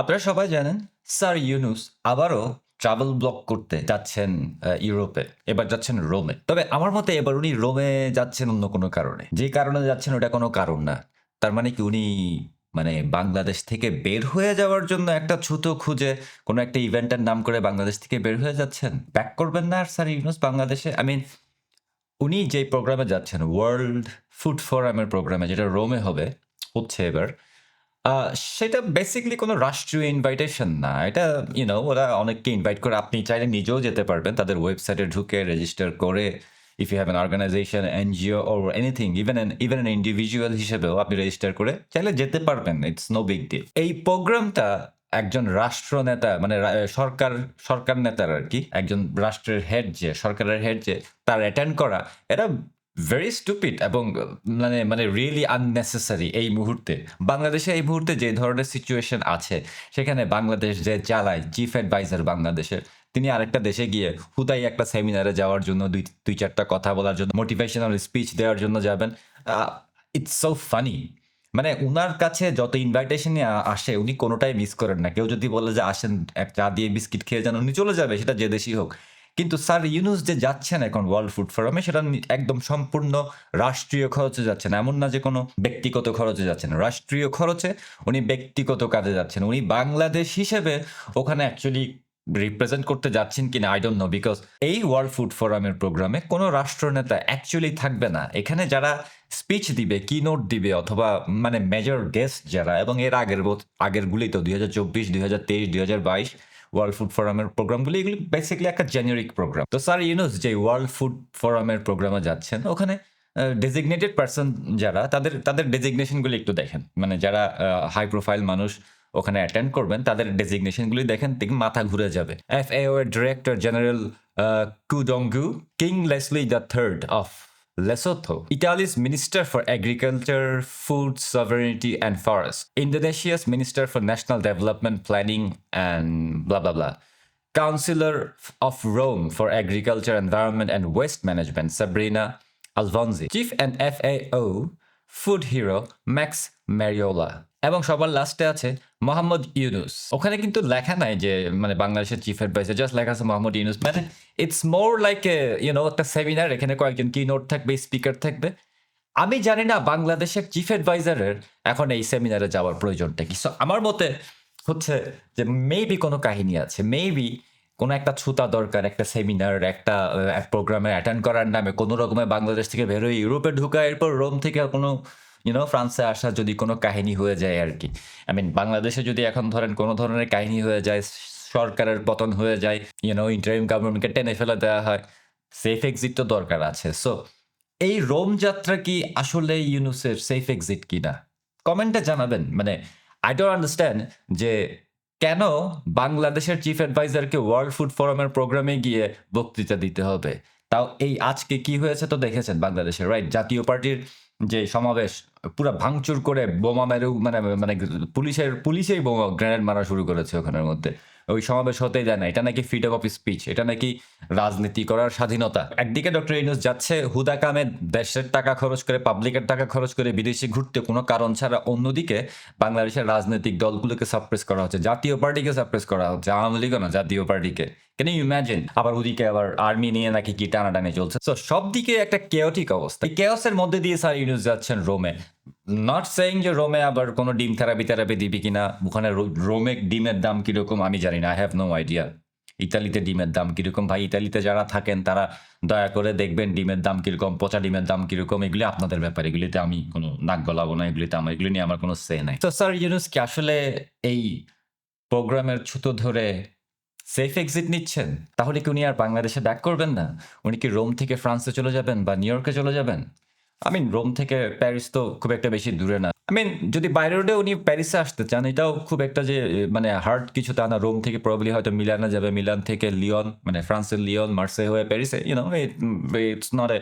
আপনারা সবাই জানেন, স্যার ইউনুস আবারও ট্রাভেল ব্লক করতে যাচ্ছেন ইউরোপে, এবার যাচ্ছেন রোমে। তবে আমার মতে এবার উনি রোমে যাচ্ছেন অন্য কোনো কারণে। যে কারণে যাচ্ছেন ওটা কোনো কারণ না। তার মানে কি উনি মানে বাংলাদেশ থেকে বের হয়ে যাওয়ার জন্য একটা ছুতো খুঁজে কোনো একটা ইভেন্টের নাম করে বাংলাদেশ থেকে বের হয়ে যাচ্ছেন? ব্যাক করবেন না আর স্যার ইউনুস বাংলাদেশে? আই মিন উনি যে প্রোগ্রামে যাচ্ছেন ওয়ার্ল্ড ফুড ফোরামের প্রোগ্রামে যেটা রোমে হবে, হচ্ছে এবার সেটা বেসিকলি কোনো রাষ্ট্রীয় ইনভাইটেশন না। এটা ইউনো ওরা অনেককে ইনভাইট করে। আপনি চাইলে নিজেও যেতে পারবেন। তাদের ওয়েবসাইটে ঢুকে রেজিস্টার করে if you have an organisation NGO or anything even an even an individual হিসেবেও আপনি রেজিস্টার করে চাইলে যেতে পারবেন। ইটস নো বিগ ডিল এই প্রোগ্রামটা একজন রাষ্ট্রনেতা মানে রা- সরকার সরকার নেতার আর কি, একজন রাষ্ট্রের হেড যে, সরকারের হেড যে, তার অ্যাটেন্ড করা এটা ভেরি স্টুপিড এবং মানে মানে রিয়েলি আননেসেসারি এই মুহূর্তে। বাংলাদেশে এই মুহূর্তে যে ধরনের সিচুয়েশন আছে, সেখানে বাংলাদেশ যে চালায় চিফ অ্যাডভাইজার বাংলাদেশের, তিনি আরেকটা দেশে গিয়ে হুদাই একটা সেমিনারে যাওয়ার জন্য, দুই দুই চারটা কথা বলার জন্য মোটিভেশনাল স্পিচ দেওয়ার জন্য যাবেন। ইটস সো ফানি মানে উনার কাছে যত ইনভাইটেশন আসে, উনি কোনোটাই মিস করেন না। কেউ যদি বলে যে, আসেন, এক চা দিয়ে বিস্কিট খেয়ে যান, উনি চলে যাবে, সেটা যে দেশই হোক। কিন্তু স্যার, ইউনুস যে যাচ্ছেন এখন ওয়ার্ল্ড ফুড ফোরামে সেটা একদম সম্পূর্ণ রাষ্ট্রীয় খরচে যাচ্ছেন এমন না যে কোনো ব্যক্তিগত খরচে যাচ্ছেন রাষ্ট্রীয় খরচে উনি ব্যক্তিগত কাজে যাচ্ছেন। উনি বাংলাদেশ হিসেবে ওখানে অ্যাকচুয়ালি রিপ্রেজেন্ট করতে যাচ্ছেন কিনা আই ডোন্ট নো বিকজ এই ওয়ার্ল্ড ফুড ফোরামের প্রোগ্রামে কোনো রাষ্ট্রনেতা অ্যাকচুয়ালি থাকবে না। এখানে যারা স্পিচ দিবে কি নোট দিবে, অথবা মানে মেজর গেস্ট যারা, এবং এর আগের আগেরগুলি তো, দুই হাজার চব্বিশ, দুই হাজার তেইশ, দুই হাজার বাইশ ওয়ার্ল্ড ফুড ফোরামের প্রোগ্রামগুলি এগুলি বেসিক্যালি একটা জেনারিক প্রোগ্রাম তো স্যার ইউনুস যে ওয়ার্ল্ড ফুড ফোরামের প্রোগ্রামে যাচ্ছেন, ওখানে ডেজিগনেটেড পার্সন যারা, তাদের তাদের ডেজিগনেশনগুলি একটু দেখেন। মানে যারা হাই প্রোফাইল মানুষ ওখানে অ্যাটেন্ড করবেন, তাদের ডেজিগনেশনগুলি দেখেন, দেখি মাথা ঘুরে যাবে। F A director general Qu Dongyu king Leslie the third of Lesotho, Italy's Minister for Agriculture, Food Sovereignty and Forest, Indonesia's Minister for National Development Planning and blah blah blah. Councillor of Rome for Agriculture, Environment and Waste Management, Sabrina Alfonsi, Chief and FAO, Food Hero, Max Mariola. এবং সবার লাস্টে আছে মোহাম্মদ ইউনুস। ওখানে কিন্তু লেখা নাই যে মানে বাংলাদেশের চিফ অ্যাডভাইজার জাস্ট লেখা আছে মোহাম্মদ ইউনুস। মানে it's more like a you know একটা সেমিনার এখানে কয়েকজন কি নোট থাকবে স্পিকার থাকবে। আমি জানি না বাংলাদেশের চিফ অ্যাডভাইজারের এখন এই সেমিনারে যাওয়ার প্রয়োজনটা কি। সো আমার মতে হচ্ছে যে মেবি কোনো কাহিনী আছে। মেবি কোনো একটা ছুতা দরকার, একটা সেমিনার একটা প্রোগ্রামে অ্যাটেন্ড করার নামে। কোনো রকমে বাংলাদেশ থেকে বেরোয় ইউরোপে ঢুকা, এরপর রোম থেকে কোনো ইউনো ফ্রান্সে আসা যদি কোনো কাহিনী হয়ে যায় আর কি। আই মিন বাংলাদেশে যদি এখন ধরেন কোনো ধরনের কাহিনী হয়ে যায়, সরকারের পতন হয়ে যায় ইউনো ইন্টারিম গভর্নমেন্টকে টেনে ফেলে দেওয়া হয় সেফ এক্সিট তো দরকার আছে। সো এই রোম যাত্রা কি আসলে ইউনুসের সেফ এক্সিট কিনা? কমেন্টে জানাবেন। মানে আই ডোন্ট আন্ডারস্ট্যান্ড যে কেন বাংলাদেশের চিফ অ্যাডভাইজারকে ওয়ার্ল্ড ফুড ফোরামের প্রোগ্রামে গিয়ে বক্তৃতা দিতে হবে? তাও এই আজকে কি হয়েছে তো দেখেছেন বাংলাদেশে রাইট জাতীয় পার্টির যে সমাবেশ, পুরো ভাঙচুর করে বোমা মেরে মানে মানে পুলিশের, পুলিশেই বোমা, গ্রেনেড মারা শুরু করেছে ওখানের মধ্যে। ওই সমাবেশ হতেই দেয় না। এটা নাকি ফ্রিডম অফ স্পিচ এটা নাকি রাজনীতি করার স্বাধীনতা। একদিকে ডক্টর ইউনুস যাচ্ছে হুদা কামে দেশের টাকা খরচ করে পাবলিকের টাকা খরচ করে, বিদেশে ঘুরতে, কোনো কারণ ছাড়া অন্যদিকে বাংলাদেশের রাজনৈতিক দলগুলোকে সাপ্রেস করা হচ্ছে। জাতীয় পার্টিকে সাপ্রেস করা হচ্ছে, আওয়ামী লীগও না, জাতীয় পার্টিকে। কেন ইউ ইম্যাজিন আবার ওদিকে আবার আর্মি নিয়ে নাকি কি টানাটানি চলছে? তো সব দিকে একটা কেওটিক অবস্থা। এই কেওসের মধ্যে দিয়ে স্যার ইউনুস যাচ্ছেন রোমে নট সেইং যে রোমে আবার কোনো ডিম থেরাপি থেরাপি দিবি কিনা, ওখানে রোমে ডিমের দাম কীরকম আমি জানি না আই হ্যাভ নো আইডিয়া ইতালিতে ডিমের দাম কীরকম? ভাই, ইতালিতে যারা থাকেন, তারা দয়া করে দেখবেন ডিমের দাম কীরকম, পচা ডিমের দাম কীরকম, এগুলি আপনাদের ব্যাপার, এগুলিতে আমি কোনো নাক গলাবো না, এগুলিতে আমার এগুলি নিয়ে আমার কোনো সে নাই। তো স্যার ইউনুস কি আসলে এই প্রোগ্রামের ছুতো ধরে সেফ এক্সিট নিচ্ছেন? তাহলে কি উনি আর বাংলাদেশে ব্যাক করবেন না? উনি কি রোম থেকে ফ্রান্সে চলে যাবেন বা নিউ ইয়র্কে চলে যাবেন? আই মিন রোম থেকে প্যারিস তো খুব একটা বেশি দূরে না। আই মিন যদি বাইরে রোডে উনি প্যারিসে আসতে চান, এটাও খুব একটা যে মানে হার্ড কিছু তা না। রোম থেকে প্রবলি হয়তো মিলানে যাবে। মিলান থেকে লিওন মানে ফ্রান্সের লিওন মার্সে হয়ে প্যারিসে you know it's not a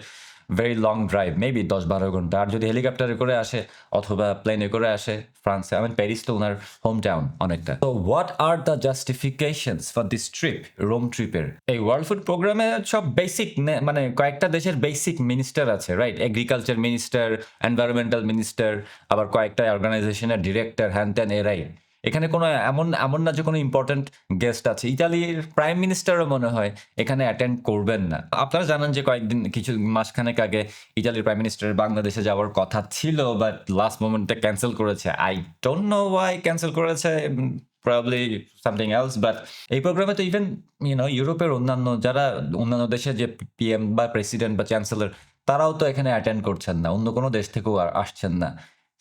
very long drive maybe দশ বারো ঘণ্টা। আর যদি হেলিকপ্টারে করে আসে অথবা প্লেনে করে আসে ফ্রান্সে আই মিন প্যারিস তো ওনার হোম টাউন অনেকটা। তো what are the justifications for this trip Rome ট্রিপের এই ওয়ার্ল্ড ফুড প্রোগ্রামে সব বেসিক মানে কয়েকটা দেশের বেসিক মিনিস্টার আছে right agriculture minister environmental minister আবার কয়েকটা অর্গানাইজেশনের ডিরেক্টর হ্যান ত্যান এরাই এখানে কোনো এমন এমন না যে কোনো ইম্পর্টেন্ট গেস্ট আছে। ইতালির প্রাইম মিনিস্টারও মনে হয় এখানে অ্যাটেন্ড করবেন না। আপনারা জানেন যে কয়েকদিন, কিছু মাসখানেক আগে ইতালির প্রাইম মিনিস্টার বাংলাদেশে যাওয়ার কথা ছিল বাট লাস্ট মোমেন্টে ক্যান্সেল করেছে। I don't know why cancel করেছে প্রবলি সামথিং এলস বাট এই প্রোগ্রামে তো ইভেন ইউনো ইউরোপের অন্যান্য, যারা অন্যান্য দেশে যে পিএম বা প্রেসিডেন্ট বা চ্যান্সেলর তারাও তো এখানে অ্যাটেন্ড করছেন না। অন্য কোনো দেশ থেকেও আসছেন না।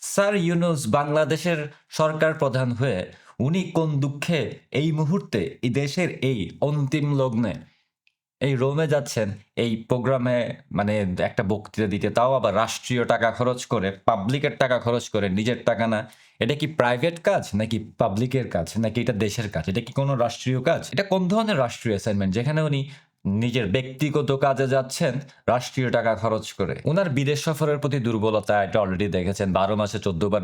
স্যার ইউনুস বাংলাদেশের সরকার প্রধান হয়ে উনি কোন দুঃখে এই মুহূর্তে এই দেশের এই অন্তিম লগ্নে এই রোমে যাচ্ছেন, এই প্রোগ্রামে মানে একটা বক্তৃতা দিতে, তাও আবার রাষ্ট্রীয় টাকা খরচ করে, পাবলিকের টাকা খরচ করে, নিজের টাকা না। এটা কি প্রাইভেট কাজ নাকি পাবলিকের কাজ, নাকি এটা দেশের কাজ? এটা কি কোনো রাষ্ট্রীয় কাজ? এটা কোন ধরনের রাষ্ট্রীয় অ্যাসাইনমেন্ট যেখানে উনি নিজের ব্যক্তিগত কাজে যাচ্ছেন রাষ্ট্রীয় টাকা খরচ করে। ওনার বিদেশ সফরের প্রতি দুর্বলতা এটা অলরেডি দেখেছেন। বারো মাসে চোদ্দ বার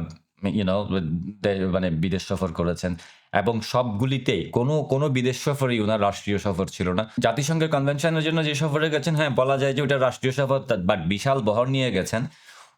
ইউনো মানে বিদেশ সফর করেছেন এবং সবগুলিতেই কোনো কোনো বিদেশ সফরই ওনার রাষ্ট্রীয় সফর ছিল না। জাতিসংঘের কনভেনশনের জন্য যে সফরে গেছেন হ্যাঁ বলা যায় যে ওটা রাষ্ট্রীয় সফর বাট বিশাল বহর নিয়ে গেছেন।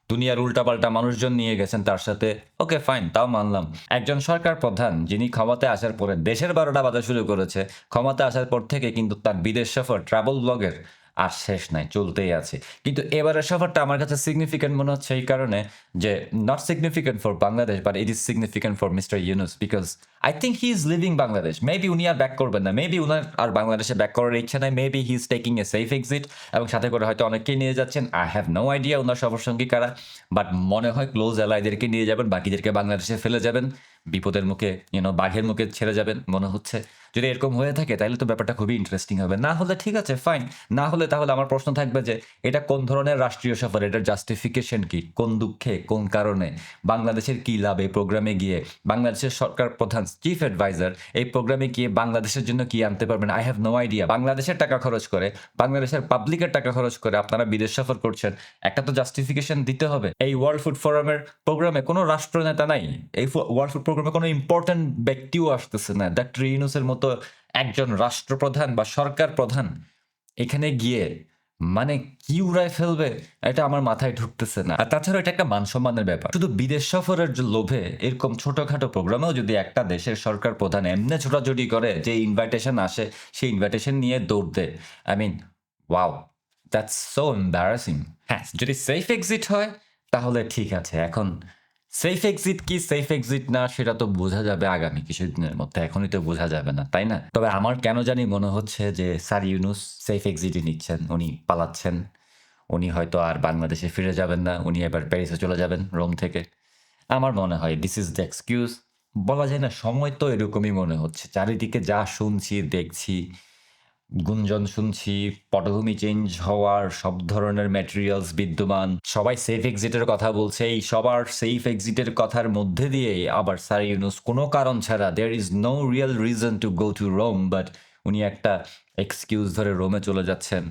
দুনিয়ার উল্টাপাল্টা মানুষজন নিয়ে গেছেন তার সাথে। ওকে ফাইন তাও মানলাম। একজন সরকার প্রধান, যিনি ক্ষমতায় আসার পরে দেশের বারোটা বাজা শুরু করেছে ক্ষমতা আসার পর থেকে কিন্তু তার বিদেশ সফর ট্রাভেল ব্লগের আর শেষ নাই, চলতেই আছে। কিন্তু এবারের সফরটা আমার কাছে সিগনিফিক্যান্ট মনে হচ্ছে এই কারণে যে not significant for Bangladesh but it is significant for mister Yunus because I think he is living Bangladesh maybe উনি আর ব্যাক করবেন না মেবি উনার আর বাংলাদেশে ব্যাক করার ইচ্ছা নাই maybe he is taking a safe exit এবং সাথে করে হয়তো অনেককেই নিয়ে যাচ্ছেন। আই হ্যাভ নো আইডিয়া ওনার সফরসঙ্গী কারা বাট মনে হয় ক্লোজ অ্যালাইদেরকে নিয়ে যাবেন, বাকিদেরকে বাংলাদেশে ফেলে যাবেন, বিপদের মুখে ইউনো বাঘের মুখে ছেড়ে যাবেন, মনে হচ্ছে। যদি এরকম হয়ে থাকে, তাহলে তো ব্যাপারটা খুবই ইন্টারেস্টিং হবে। না হলে ঠিক আছে ফাইন না হলে তাহলে আমার প্রশ্ন থাকবে যে, এটা কোন ধরনের রাষ্ট্রীয় সফর? এটার জাস্টিফিকেশন কি? কোন দুঃখে? কোন কারণে? বাংলাদেশের কি লাভ এই প্রোগ্রামে গিয়ে? বাংলাদেশের সরকার প্রধান চিফ অ্যাডভাইজার এই প্রোগ্রামে গিয়ে বাংলাদেশের জন্য কি আনতে পারবেন? আই হ্যাভ নো আইডিয়া বাংলাদেশের টাকা খরচ করে, বাংলাদেশের পাবলিকের টাকা খরচ করে আপনারা বিদেশ সফর করছেন। একটা তো জাস্টিফিকেশন দিতে হবে। এই ওয়ার্ল্ড ফুড ফোরামের প্রোগ্রামে কোনো রাষ্ট্রনেতা নাই। এই ওয়ার্ল্ড ফুড প্রোগ্রামে কোনো ইম্পর্টেন্ট ব্যক্তিও আসতেছে না। ডক্টর ইউনুসের মতো একজন রাষ্ট্রপ্রধান বা সরকার প্রধান এখানে গিয়ে মানে কি উড়ায় ফেলবে এটা আমার মাথায় ঢুকতেছে না। আর তাছাড়া এটা একটা মান সম্মানের ব্যাপার। শুধু বিদেশ সফরের লোভে এরকম ছোটখাটো প্রোগ্রামেও যদি একটা দেশের সরকার প্রধান এমনি ছোটাছুটি করে যে ইনভাইটেশন আসে, সেই ইনভাইটেশন নিয়ে দৌড় দেয়। I mean wow that's so embarrassing হ্যাঁ যদি সেফ এক্সিট হয়, তাহলে ঠিক আছে। এখন সেফ এক্সিট কি? সেফ এক্সিট না, সেটা তো বোঝা যাবে আগামী কিছুদিনের মধ্যে। এখনই তো বোঝা যাবে না, তাই না? তবে আমার কেন জানি মনে হচ্ছে যে স্যার ইউনুস সেফ এক্সিটই নিচ্ছেন। উনি পালাচ্ছেন। উনি হয়তো আর বাংলাদেশে ফিরে যাবেন না। উনি এবার প্যারিসে চলে যাবেন রোম থেকে। আমার মনে হয় দিস ইজ দ্য এক্সকিউজ বলা যায় না, সময় তো এরকমই মনে হচ্ছে। চারিদিকে যা শুনছি, দেখছি গুঞ্জন শুনছি, পটভূমি চেঞ্জ হওয়ার, সব ধরনের ম্যাটেরিয়ালস বিদ্যমান, সবাই সেফ এক্সিটের কথা বলছে, এই সবার সেফ এক্সিটের কথার মধ্যে দিয়ে আবার স্যার ইউনুস কোনো কারণ ছাড়া there is no real reason to go to Rome but উনি একটা এক্সকিউজ ধরে রোমে চলে যাচ্ছেন।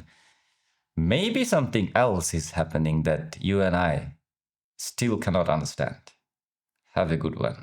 Maybe something else is happening that you and I still can't understand have a good one